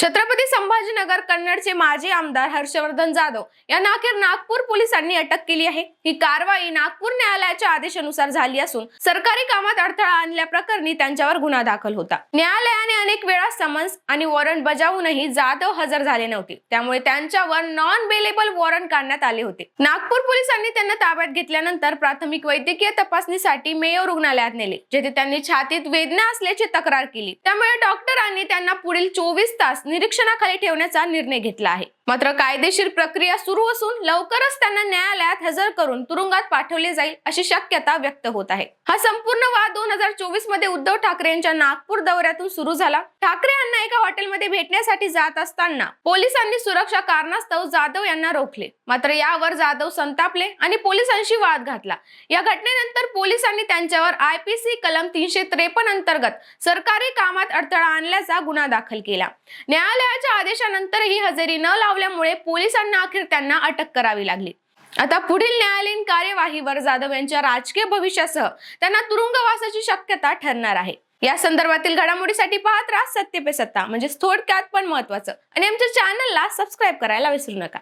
छत्रपती संभाजीनगर कन्नडचे माजी आमदार हर्षवर्धन जाधव यांना अखेर नागपूर पोलिसांनी अटक केली आहे. ही कारवाई नागपूर न्यायालयाच्या आदेशानुसार झाली असून सरकारी कामात अडथळा आणल्याप्रकरणी त्यांच्यावर गुन्हा दाखल होता. न्यायालयाने अनेक वेळा समन्स आणि वॉरंट बजावूनही जाधव हजर झाले नव्हते. त्यामुळे त्यांच्यावर नॉन बेलेबल वॉरंट काढण्यात आले होते. नागपूर पोलिसांनी त्यांना ताब्यात घेतल्यानंतर प्राथमिक वैद्यकीय तपासणीसाठी मेयो रुग्णालयात नेले जेथे त्यांनी छातीत वेदना असल्याची तक्रार केली. त्यामुळे डॉक्टरांनी त्यांना पुढील चोवीस तास निरीक्षणाखाली ठेवण्याचा निर्णय घेतला आहे. मात्र कायदेशीर प्रक्रिया सुरू असून लवकरच त्यांना न्यायालयात हजर करून तुरुंगात पाठवले जाईल अशी शक्यता व्यक्त होत आहे. हा संपूर्ण वाद दोन हजार चोवीसमध्ये उद्धव ठाकरे यांच्या नागपूर दौऱ्यातून सुरू झाला. ठाकरे यांना एका हॉटेलमध्ये भेटण्यासाठी जात असताना पोलिसांनी सुरक्षा कारणास्तव जाधव यांना रोखले. मात्र यावर जाधव संतापले आणि पोलिसांशी वाद घातला. या घटनेनंतर पोलिसांनी त्यांच्यावर आयपीसी कलम तीनशे त्रेपन्न अंतर्गत सरकारी कामात अडथळा आणल्याचा गुन्हा दाखल केला. न्यायालयाच्या आदेशानंतरही हजेरी न लावली लावल्यामुळे पोलिसांना अखेर त्यांना अटक करावी लागली. आता पुढील न्यायालयीन कार्यवाहीवर जाधव यांच्या राजकीय भविष्यासह त्यांना तुरुंगवासाची शक्यता ठरणार आहे. या संदर्भातील घडामोडीसाठी पाहत राहा सत्य पे सत्ता म्हणजे थोडक्यात पण महत्वाचं आणि आमच्या चॅनलला सबस्क्राईब करायला विसरू नका.